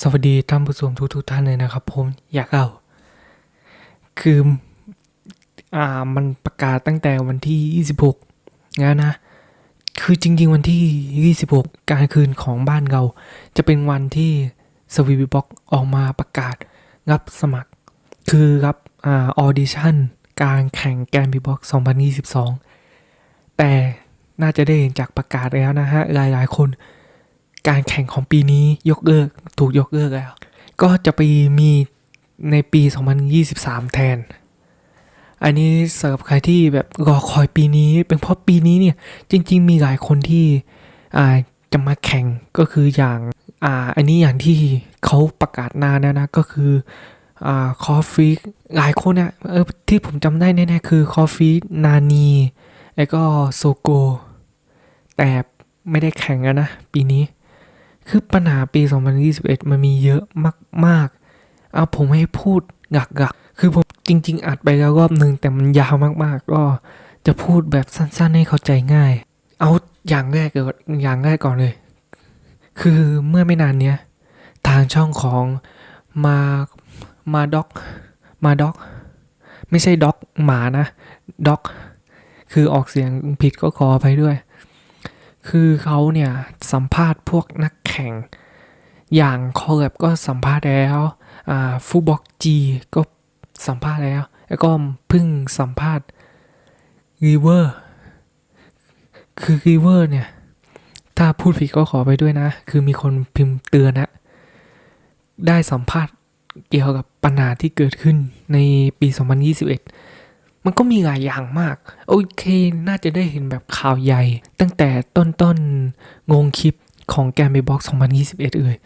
สวัสดีท่านผู้ชมทุกทุกท่านเลยนะครับ ผมอยากเอาคืออ่ามันประกาศตั้งแต่วันที่ 26นะนนะ คือจริง ๆ วันที่ 26การคืนของบ้านเราจะเป็นวันที่สวีบีบ็อกออกมาประกาศรับสมัคร คือรับอ่าออดิชั่นการแข่งแกรนบีบ็อก2022 แต่น่าจะได้เห็นจากประกาศแล้วนะฮะ หลายๆ คน การแข่งของปีนี้ยกเลิกถูกยกเลิกแล้ว ก็จะไปมีในปี 2023 แทน อันนี้เสิร์ฟใครที่แบบรอคอยปีนี้ เป็นเพราะปีนี้เนี่ย จริง ๆ มีหลายคนที่จะมาแข่งก็คืออย่างอ่าอันนี้อย่างที่เขาประกาศนานแล้วนะ ก็คืออ่าคอฟฟี่หลายคนเนี่ยเออที่ผมจำได้แน่ๆคือคอฟฟี่นานีแล้วก็โซโก แต่ไม่ได้แข่งกันนะ ปีนี้ คือปัญหาปี 2021 มันมีเยอะมาก ๆ เอาผมให้พูดหลักๆคือผมจริง ๆ อัดไปแล้วรอบหนึ่งแต่มันยาวมาก ๆ ก็จะพูดแบบสั้น ๆ ให้เข้าใจง่าย เอาอย่างแรกเกิดอย่างแรกก่อนเลย คือเมื่อไม่นานเนี้ย ทางช่องของมามาด็อก มาด็อก ไม่ใช่ด็อกหมานะด็อก คือออกเสียงผิดก็ขออภัยด้วย คือเขาเนี่ยสัมภาษณ์พวกนัก แข่ง อย่างคอลแลบก็สัมภาษณ์แล้วอ่าฟูบ็อกจีก็สัมภาษณ์แล้ว แล้วก็เพิ่งสัมภาษณ์รีเวอร์คือรีเวอร์เนี่ย ถ้าพูดผิดก็ขอไปด้วยนะ คือมีคนพิมพ์เตือนนะ ได้สัมภาษณ์เกี่ยวกับปัญหาที่เกิดขึ้นในปี 2021 มันก็มีหลายอย่างมาก โอเค น่าจะได้เห็นแบบข่าวใหญ่ ตั้งแต่ต้นๆงงคลิป ของแกมเบบ็อกซ์2021 เอ่ย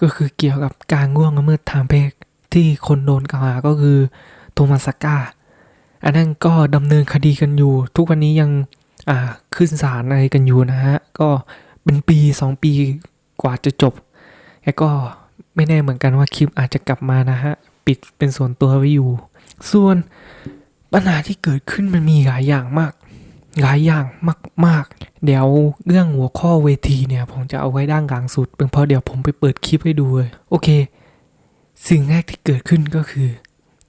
ก็คือเกี่ยวกับการง่วงละเมิดทางเพศที่คนโดนกล่าวหาก็คือโทมัสสก้า อันนั้นก็ดำเนินคดีกันอยู่ ทุกวันนี้ยังอ่าขึ้นศาลอะไรกันอยู่นะฮะ ก็เป็นปี 2 ปีกว่าจะจบแล้วก็ไม่แน่เหมือนกันว่าคลิปอาจจะกลับมานะฮะ ปิดเป็นส่วนตัวไว้อยู่ ส่วนปัญหาที่เกิดขึ้นมันมีหลายอย่างมาก หลายอย่างมาก ๆ เดี๋ยวเรื่องหัวข้อเวทีเนี่ย ผมจะเอาไว้ด้านกลางสุดเป็นเพราะเดี๋ยวผมไปเปิดคลิปให้ดูเลยโอเค สิ่งแรกที่เกิดขึ้นก็คือ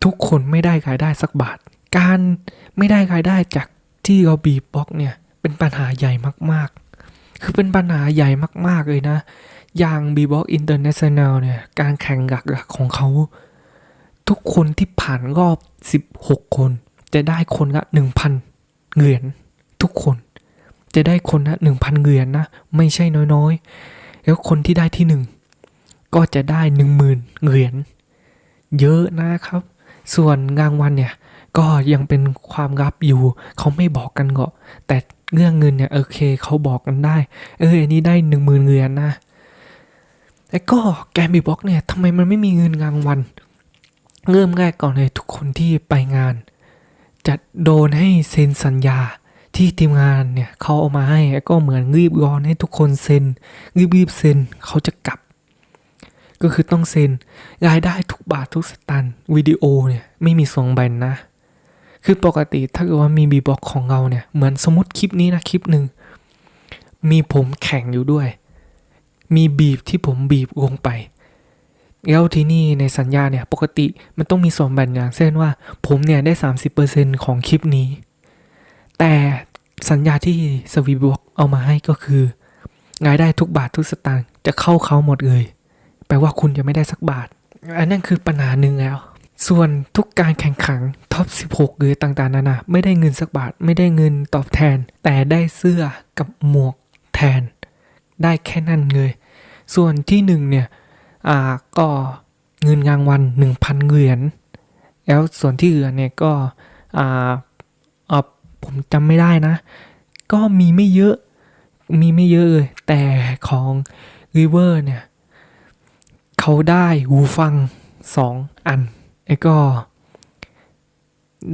ทุกคนไม่ได้รายได้สักบาท การไม่ได้รายได้จากที่เราบีบล็อกเนี่ยเป็นปัญหาใหญ่มากๆ คือเป็นปัญหาใหญ่มาก ๆ เลยนะ อย่างบีบ็อกอินเตอร์เนชั่นแนลเนี่ย การแข่งหลักๆของเขา ทุกคนที่ผ่านรอบ 16 คน จะได้คนละ 1,000เหรียญ ทุกคน จะได้คนละ1,000เหรียญนนะ ไม่ใช่น้อยๆ แล้วคนที่ได้ที่หนึ่งก็จะได้10,000เหรียญเยอะนะครับ ส่วนรางวัลเนี่ยก็ยังเป็นความลับอยู่ เขาไม่บอกกันก็แต่เรื่องเงินเนี่ยโอเคเขาบอกกันได้ เอออันนี้ได้หนึ่งหมื่นเหรียญนะแล้ก็แกมบีบ็อกเนี่ยทำไมมันไม่มีเงินรางวัลเริ่มแรกก่อนเลยทุกคนที่ไปงาน จะโดนให้เซ็นสัญญา ที่ทีมงานเนี่ยเขาเอามาให้ก็เหมือนรีบร้อนให้ทุกคนเซ็นรีบรีบเซ็นเขาจะกลับ ก็คือต้องเซ็นรายได้ทุกบาททุกสตางค์วิดีโอเนี่ยไม่มีส่งแบ่งนะ คือปกติถ้าเกิดว่ามีบีบ็อกของเราเนี่ยเหมือนสมมติคลิปนี้นะคลิปหนึ่งมีผมแข่งอยู่ด้วย มีบีบที่ผมบีบลงไปแล้วที่นี่ในสัญญาเนี่ยปกติมันต้องมีส่วนแบ่งอย่างเช่นว่าผมเนี่ยได้ 30%ของคลิปนี้ แต่สัญญาที่สวีบ็อกเอามาให้ก็คือรายได้ทุกบาททุกสตางค์จะเข้าเขาหมดเลย แปลว่าคุณจะไม่ได้สักบาท อันนั้นคือปัญหาหนึ่งแล้ว ส่วนทุกการแข่งขันท็อป 16 หรือต่างๆนานาไม่ได้เงินสักบาท ไม่ได้เงินตอบแทน แต่ได้เสื้อกับหมวกแทน ได้แค่นั้นเลย ส่วนที่หนึ่งเนี่ยอ่าก็เงินรางวัล1,000เหรียญแล้วส่วนที่เหลือเนี่ยก็อ่า ผมจำไม่ได้นะ ก็มีไม่เยอะ มีไม่เยอะเลย แต่ของ River เนี่ย เขาได้หูฟังสองอันแล้วก็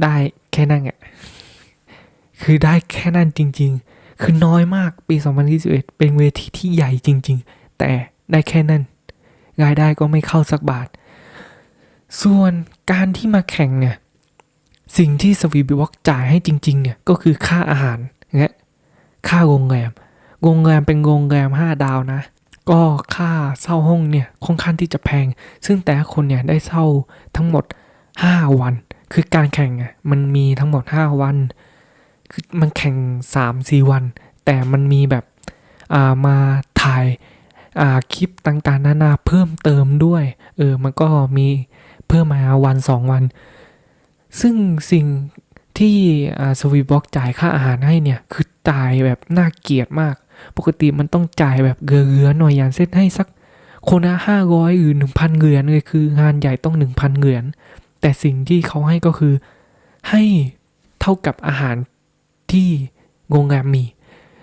ได้แค่นั้นอะคือได้แค่นั้นจริง ๆ คือน้อยมากปี 2021 เป็นเวทีที่ใหญ่จริง ๆ แต่ได้แค่นั้นรายได้ก็ไม่เข้าสักบาท ส่วนการที่มาแข่งเนี่ย สิ่งที่สวีบิวอกจ่ายให้จริง ๆ เนี่ย ก็คือค่าอาหารและค่าโรงแรมโรงแรมเป็นโรงแรม5ดาวนะ ก็ค่าเช่าห้องเนี่ยค่อนข้างที่จะแพง ซึ่งแต่คนเนี่ยได้เช่าทั้งหมด 5 วัน คือการแข่งอะมันมีทั้งหมด 5 วัน คือมันแข่ง 3-4 วัน แต่มันมีแบบอ่ามาถ่ายอ่าคลิปต่างๆ นานาเพิ่มเติมด้วย เออ มันก็มีเพิ่มมาวันสองวัน ซึ่งสิ่งที่สวีบ็อกจ่ายค่าอาหารให้เนี่ย คือจ่ายแบบน่าเกลียดมาก ปกติมันต้องจ่ายแบบเกือๆหน่อยอย่างเช่นให้สักคนละห้าร้อยหรือหนึ่งพันเหรียญเลยคืองานใหญ่ต้องหนึ่งพันเหรียญแต่สิ่งที่เขาให้ก็คือให้เท่ากับอาหารที่โรงแรมมี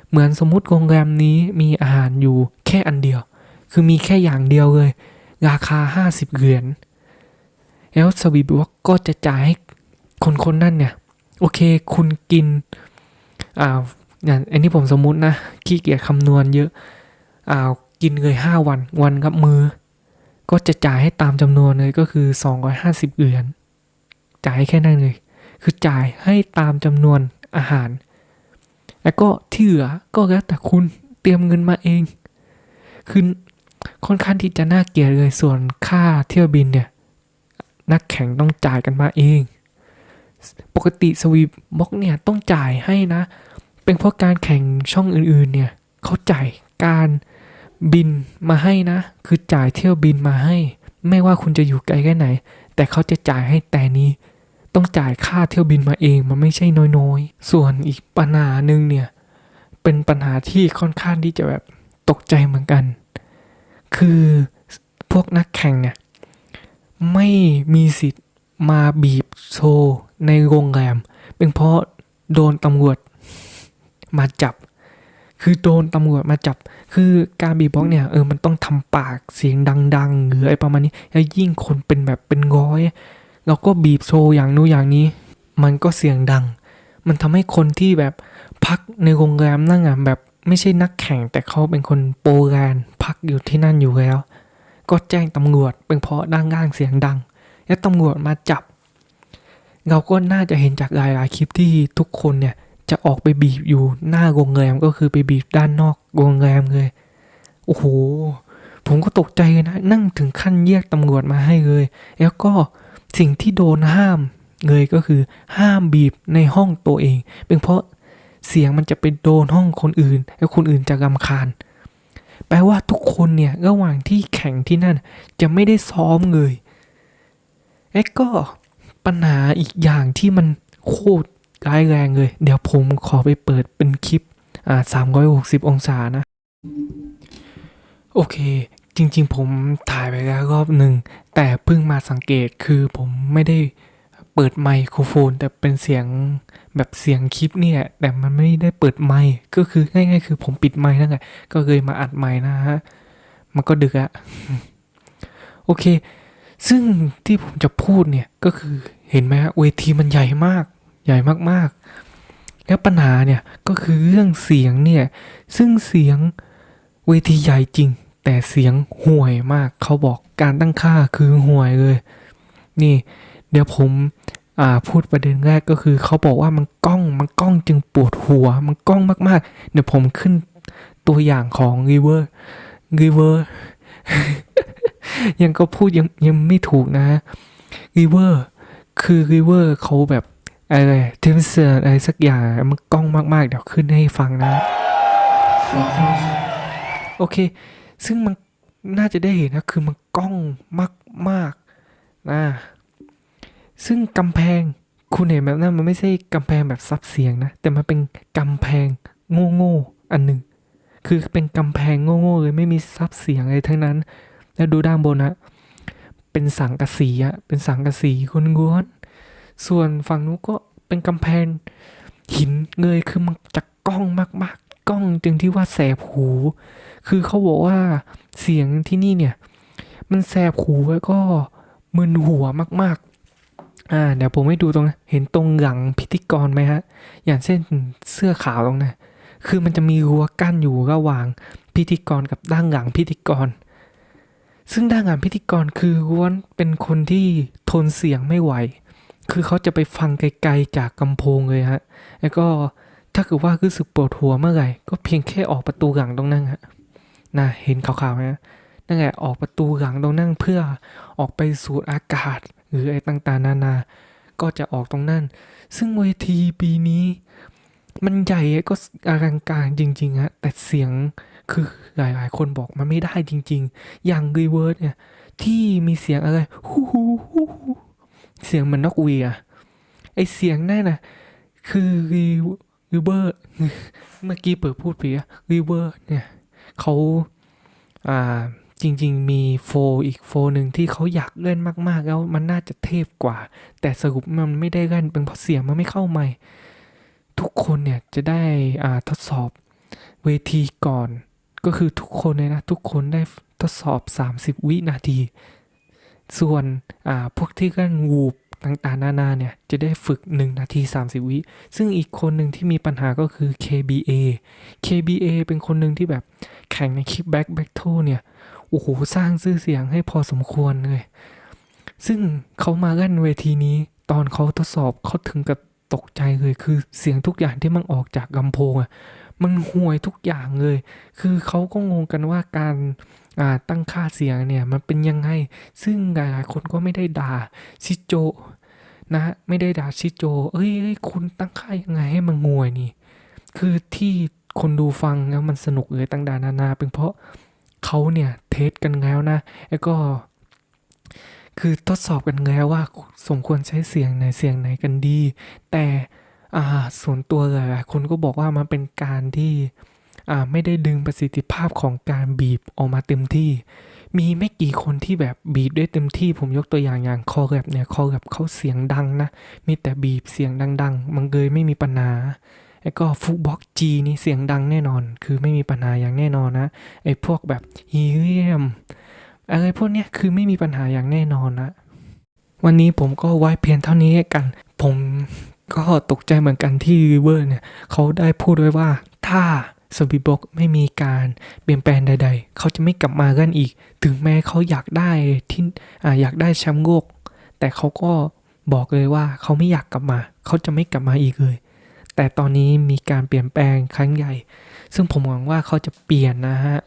เหมือนสมมติโรงแรมนี้มีอาหารอยู่แค่อันเดียว คือมีแค่อย่างเดียวเลย ราคา 50เหรียญแล้วสวีบอกก็จะจ่ายให้ คนคนนั่นเนี่ย โอเค คุณกิน อ่าอย่างอันนี้ผมสมมุตินะ ขี้เกียจคำนวณเยอะ อ่า กินเลยห้าวัน วันกับมือ ก็จะจ่ายให้ตามจำนวนเลยก็คือ250เหรียญ จ่ายแค่นั้นเลย คือจ่ายให้ตามจำนวนอาหาร แล้วก็ที่เหลือก็แล้วแต่คุณเตรียมเงินมาเอง คือค่อนข้างที่จะน่าเกลียดเลยส่วนค่าเที่ยวบินเนี่ย นักแข่งต้องจ่ายกันมาเอง ปกติสวีบ็อกเนี่ยต้องจ่ายให้นะ เป็นเพราะการแข่งช่องอื่นๆเนี่ยเขาจ่ายการบินมาให้นะ คือจ่ายเที่ยวบินมาให้ ไม่ว่าคุณจะอยู่ไกลแค่ไหน แต่เขาจะจ่ายให้แต่นี้ ต้องจ่ายค่าเที่ยวบินมาเองมันไม่ใช่น้อยๆ ส่วนอีกปัญหาหนึ่งเนี่ยเป็นปัญหาที่ค่อนข้างที่จะแบบตกใจเหมือนกัน คือพวกนักแข่งเนี่ยไม่มีสิทธิ์มาบีบโชว์ ในโรงแรม เป็นเพราะโดนตำรวจมาจับ คือโดนตำรวจมาจับ คือการบีบ็อกเนี่ยเออมันต้องทำปากเสียงดัง ๆ หรืออะไรประมาณนี้แล้วยิ่งคนเป็นแบบเป็นร้อยเราก็บีบโชว์อย่างนู้นอย่างนี้ มันก็เสียงดัง มันทำให้คนที่แบบพักในโรงแรมนั่งอะแบบไม่ใช่นักแข่งแต่เขาเป็นคนโปรแกรนพักอยู่ที่นั่นอยู่แล้ว ก็แจ้งตำรวจเป็นเพราะดังก้างเสียงดัง แล้วตำรวจมาจับ เราก็น่าจะเห็นจากหลายๆคลิปที่ทุกคนเนี่ยจะออกไปบีบอยู่หน้าโรงแรมก็คือไปบีบด้านนอกโรงแรมเลย โอ้โห ผมก็ตกใจเลยนะ นั่งถึงขั้นเรียกตำรวจมาให้เลย แล้วก็สิ่งที่โดนห้ามเลยก็คือห้ามบีบในห้องตัวเอง เป็นเพราะเสียงมันจะไปโดนห้องคนอื่น แล้วคนอื่นจะรำคาญ แปลว่าทุกคนเนี่ยระหว่างที่แข่งที่นั่นจะไม่ได้ซ้อมเลยเอ๊ะก็ ปัญหาอีกอย่างที่มันโคตรร้ายแรงเลย เดี๋ยวผมขอไปเปิดเป็นคลิปอ่าสามร้อยหกสิบองศานะ โอเค จริงๆ ผมถ่ายไปแล้วรอบหนึ่ง แต่เพิ่งมาสังเกตคือผมไม่ได้เปิดไมโครโฟน แต่เป็นเสียงแบบเสียงคลิปเนี่ย แต่มันไม่ได้เปิดไมค์ก็คือง่ายๆ คือผมปิดไมค์นั่นแหละก็เลยมาอัดไมค์นะฮะ มันก็ดึกอะโอเค ซึ่งที่ผมจะพูดเนี่ยก็คือเห็นไหมฮะเวทีมันใหญ่มาก ใหญ่มากๆ แล้วปัญหาเนี่ยก็คือเรื่องเสียงเนี่ยซึ่งเสียงเวทีใหญ่จริง แต่เสียงห่วยมาก เขาบอกการตั้งค่าคือห่วยเลย นี่ เดี๋ยวผมอ่าพูดประเด็นแรกก็คือเขาบอกว่ามันกล้องมันกล้องจึงปวดหัว มันกล้องมากๆ เดี๋ยวผมขึ้นตัวอย่างของ River River ยังก็พูดยังยังไม่ถูกนะ River คือ River เขาแบบอะไรเทมเซอร์อะไรสักอย่างมันกล้องมาก ๆ เดี๋ยวขึ้นให้ฟังนะ โอเค ซึ่งมันน่าจะได้เห็นนะ คือมันกล้องมาก ๆ นะ ซึ่งกำแพงคุณเห็นแบบนั้นมันไม่ใช่กำแพงแบบซับเสียงนะ แต่มันเป็นกำแพงโง่ ๆ อันหนึ่ง คือเป็นกำแพงโง่ ๆ เลยไม่มีซับเสียงอะไรทั้งนั้น แล้วดูด้านบนนะเป็นสังกะสีอะเป็นสังกะสีก้วนๆส่วนฝั่งนู้นก็เป็นกำแพงหินเงยคือมันจะกล้องมากๆ กล้องจึงที่ว่าแสบหู คือเขาบอกว่าเสียงที่นี่เนี่ย มันแสบหูแล้วก็มึนหัวมากๆ อ่า เดี๋ยวผมให้ดูตรงนะเห็นตรงหลังพิธีกรไหมฮะ อย่างเช่นเสื้อขาวตรงนั้นคือมันจะมีรั้วกั้นอยู่ระหว่างพิธีกรกับด้านหลังพิธีกร ซึ่งด้านหลังพิธีกรคือล้วนเป็นคนที่ทนเสียงไม่ไหว คือเขาจะไปฟังไกลๆจากกำโพงเลยฮะ แล้วก็ถ้าเกิดว่ารู้สึกปวดหัวเมื่อไหร่ ก็เพียงแค่ออกประตูหลังตรงนั้นฮะนะเห็นขาวๆไหมนั่นแหละออกประตูหลังตรงนั่งเพื่อออกไปสูดอากาศ หรืออะไรต่างๆนานา ก็จะออกตรงนั้น ซึ่งเวทีปีนี้ มันใหญ่ก็อลังการจริงๆฮะแต่เสียง คือหลายๆ คนบอกมันไม่ได้จริง ๆ อย่างรีเวิร์สเนี่ย ที่มีเสียงอะไรฮู้ฮู้ฮู้เสียงเหมือนนกหวีอะไอเสียงนั่นนะคือรีรีเวอร์เมื่อกี้เปิดพูดไปอะรีเวอร์เนี่ยเขาอ่าจริง ๆ มีโฟอีกโฟหนึ่งที่เขาอยากเล่นมาก ๆ แล้วมันน่าจะเทพกว่า แต่สรุปมันไม่ได้เล่นเป็นเพราะเสียงมันไม่เข้าใหม่ ทุกคนเนี่ยจะได้อ่าทดสอบเวทีก่อน ก็คือทุกคนเลยนะ ทุกคนได้ทดสอบ 30 วินาที ส่วนพวกที่กันวูบต่างๆนานาเนี่ยจะได้ฝึก 1 นาที 30 วิ ซึ่งอีกคนหนึ่งที่มีปัญหาก็คือ KBA KBA เป็นคนหนึ่งที่แบบแข่งในคลิปแบ็คแบ็คโทเนี่ยโอ้โหสร้างชื่อเสียงให้พอสมควรเลย ซึ่งเขามาเล่นเวทีนี้ตอนเขาทดสอบเขาถึงกับตกใจเลยคือเสียงทุกอย่างที่มันออกจากลำโพงอะ มันห่วยทุกอย่างเลย คือเขาก็งงกันว่าการาตั้งค่าเสียงเนี่ยมันเป็นยังไง ซึ่งหลายคนก็ไม่ได้ด่าชิโจนะไม่ได้ด่าชิโจ เอ้ยเอ้ยคุณตั้งค่ายังไงให้มันงวยนี่ คือที่คนดูฟังแล้วมันสนุกเลยตั้งดานานา เป็นเพราะเขาเนี่ยเทสกันแล้วนะ แล้วก็คือทดสอบกันแล้วว่าสมควรใช้เสียงไหนเสียงไหนกันดี แต่ ส่วนตัวหลายๆคนก็บอกว่ามันเป็นการที่ไม่ได้ดึงประสิทธิภาพของการบีบออกมาเต็มที่ มีไม่กี่คนที่แบบบีบได้เต็มที่ ผมยกตัวอย่างอย่างคอแรปเนี่ยคอแรปเขาเสียงดังนะ มีแต่บีบเสียงดัง ๆ มันเลยไม่มีปัญหาแล้วก็ฟุตบ็อกจีนี่เสียงดังแน่นอน คือไม่มีปัญหาอย่างแน่นอนนะ ไอ้พวกแบบฮีเลียมอะไรพวกเนี้ยคือไม่มีปัญหาอย่างแน่นอนนะ วันนี้ผมก็ไว้เพียงเท่านี้กัน ผม ก็ตกใจเหมือนกันที่ริเวอร์เนี่ยเขาได้พูดไว้ว่า ถ้าสวิบ็อกไม่มีการเปลี่ยนแปลงใด ๆ เขาจะไม่กลับมากันอีก ถึงแม้เขาอยากได้ที่ออยากได้แชมป์โลกแต่เขาก็บอกเลยว่าเขาไม่อยากกลับมา เขาจะไม่กลับมาอีกเลย แต่ตอนนี้มีการเปลี่ยนแปลงครั้งใหญ่ ซึ่งผมหวังว่าเขาจะเปลี่ยนนะฮะ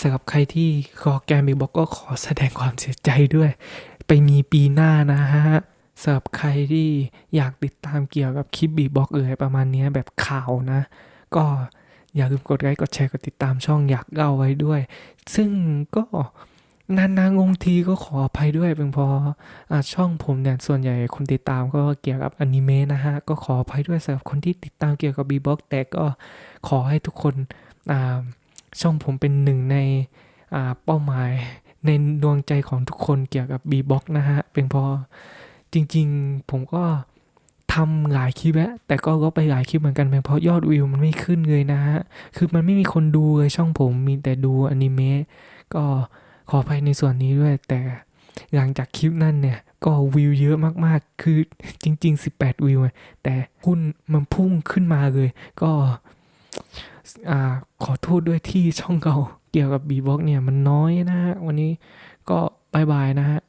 สำหรับใครที่คอแกรมบิบ็อกก็ขอแสดงความเสียใจด้วย ไปมีปีหน้านะฮะ สำหรับใครที่อยากติดตามเกี่ยวกับคลิปบีบ็อกเอ่ยประมาณนี้แบบข่าวนะ ก็อย่าลืมกดไลค์กดแชร์กดติดตามช่องอยากเล่าไว้ด้วย ซึ่งก็นานๆงงทีก็ขออภัยด้วยเป็นเพออช่องผมเนี่ยส่วนใหญ่คนติดตามก็เกี่ยวกับอนิเมะนะฮะ ก็ขออภัยด้วยสำหรับคนที่ติดตามเกี่ยวกับบีบ็อกแต่ก็ขอให้ทุกคนช่องผมเป็นหนึ่งในเป้าหมายในดวงใจของทุกคนเกี่ยวกับ b ีบ็อกนะฮะเป็นเพราะ จริง ๆ ผมก็ทำหลายคลิปแล้วแต่ก็ลบไปหลายคลิปเหมือนกันเป็นเพราะยอดวิวมันไม่ขึ้นเลยนะฮะ คือมันไม่มีคนดูเลยช่องผมมีแต่ดูอนิเมะก็ขออภัยในส่วนนี้ด้วย แต่หลังจากคลิปนั้นเนี่ย ก็วิวเยอะมากๆ คือจริง ๆ 18 วิว แต่หุ้นมันพุ่งขึ้นมาเลย ก็อ่าขอโทษด้วยที่ช่องเราเกี่ยวกับ b ีบ็อกเนี่ยมันน้อยนะฮะ วันนี้ก็บายบายนะฮะ